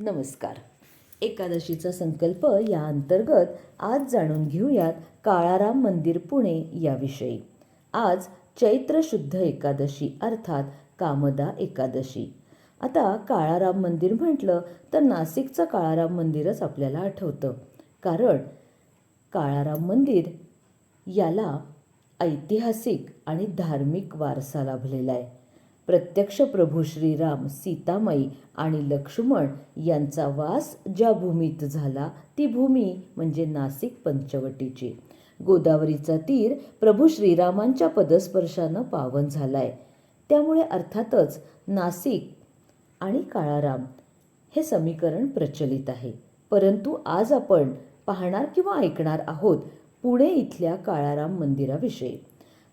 नमस्कार. एकादशीचा संकल्प या अंतर्गत आज जाणून घेऊयात काळाराम मंदिर पुणे याविषयी. आज चैत्र शुद्ध एकादशी अर्थात कामदा एकादशी. आता काळाराम मंदिर म्हटलं तर नाशिकचं काळाराम मंदिरच आपल्याला आठवतं. कारण काळाराम मंदिर याला ऐतिहासिक आणि धार्मिक वारसा लाभलेला आहे. प्रत्यक्ष प्रभू श्रीराम सीतामाई आणि लक्ष्मण यांचा वास ज्या भूमीत झाला ती भूमी म्हणजे नाशिक पंचवटीची. गोदावरीचा तीर प्रभू श्रीरामांच्या पदस्पर्शानं पावन झालाय. त्यामुळे अर्थातच नाशिक आणि काळाराम हे समीकरण प्रचलित आहे. परंतु आज आपण पाहणार किंवा ऐकणार आहोत पुणे इथल्या काळाराम मंदिराविषयी.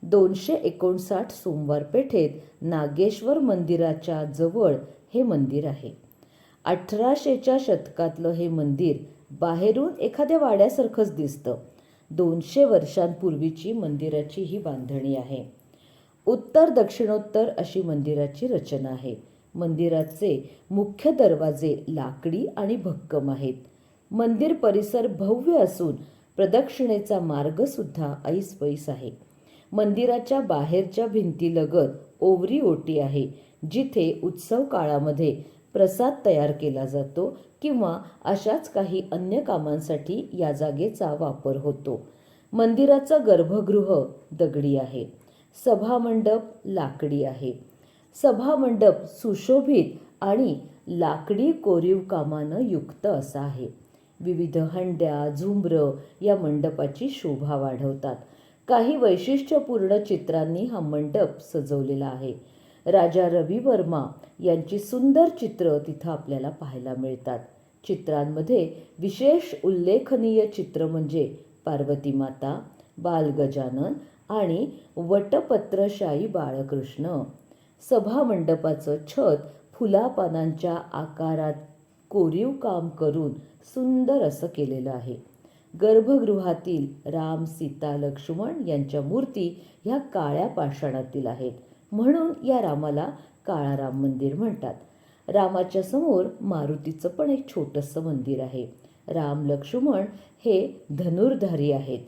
दोनशे एकोणसाठ सोमवार पेठेत नागेश्वर मंदिराच्या जवळ हे मंदिर आहे. अठराशेच्या शतकातलं हे मंदिर बाहेरून एखाद्या वाड्यासारखंच दिसतं. दोनशे वर्षांपूर्वीची मंदिराची ही बांधणी आहे. उत्तर दक्षिणोत्तर अशी मंदिराची रचना आहे. मंदिराचे मुख्य दरवाजे लाकडी आणि भक्कम आहेत. मंदिर परिसर भव्य असून प्रदक्षिणेचा मार्ग सुद्धा ऐसपैस आहे. मंदिराच्या बाहेरच्या भिंतीलगत ओवरी ओटी आहे जिथे उत्सव काळामध्ये प्रसाद तयार केला जातो किंवा अशाच काही अन्य कामांसाठी या जागेचा वापर होतो. मंदिराचं गर्भगृह दगडी आहे सभामंडप लाकडी आहे. सभामंडप सुशोभित आणि लाकडी कोरीव कामानं युक्त असा आहे. विविध हंड्या झुंबर या मंडपाची शोभा वाढवतात. काही वैशिष्ट्यपूर्ण चित्रांनी हा मंडप सजवलेला आहे. राजा रवी वर्मा यांची सुंदर चित्र तिथं आपल्याला पाहायला मिळतात. चित्रांमध्ये विशेष उल्लेखनीय चित्र म्हणजे पार्वती माता बालगजानन आणि वटपत्रशाही बाळकृष्ण. सभामंडपाचं छत फुलापानांच्या आकारात कोरीव काम करून सुंदर असं केलेलं आहे. गर्भगृहातील राम सीता लक्ष्मण यांच्या मूर्ती ह्या काळ्या पाषाणातील आहेत. म्हणून या रामाला काळा राम मंदिर म्हणतात. रामाच्या समोर मारुतीचं पण एक छोटंसं मंदिर आहे. राम लक्ष्मण हे धनुर्धारी आहेत.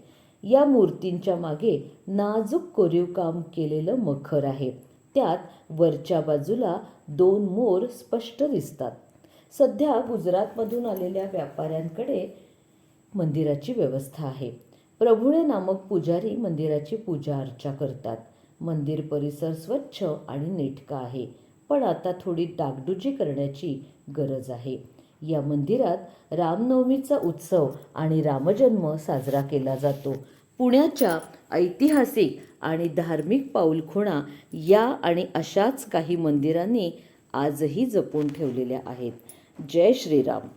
या मूर्तींच्या मागे नाजूक कोरीव काम केलेलं मखर आहे. त्यात वरच्या बाजूला दोन मोर स्पष्ट दिसतात. सध्या गुजरातमधून आलेल्या व्यापाऱ्यांकडे मंदिराची व्यवस्था आहे. प्रभुणे नामक पुजारी मंदिराची पूजा अर्चा करतात. मंदिर परिसर स्वच्छ आणि नेटका आहे. पण आता थोडी डागडुजी करण्याची गरज आहे. या मंदिरात रामनवमीचा उत्सव आणि रामजन्म साजरा केला जातो. पुण्याच्या ऐतिहासिक आणि धार्मिक पाऊलखुणा या आणि अशाच काही मंदिरांनी आजही जपून ठेवलेल्या आहेत. जय श्रीराम.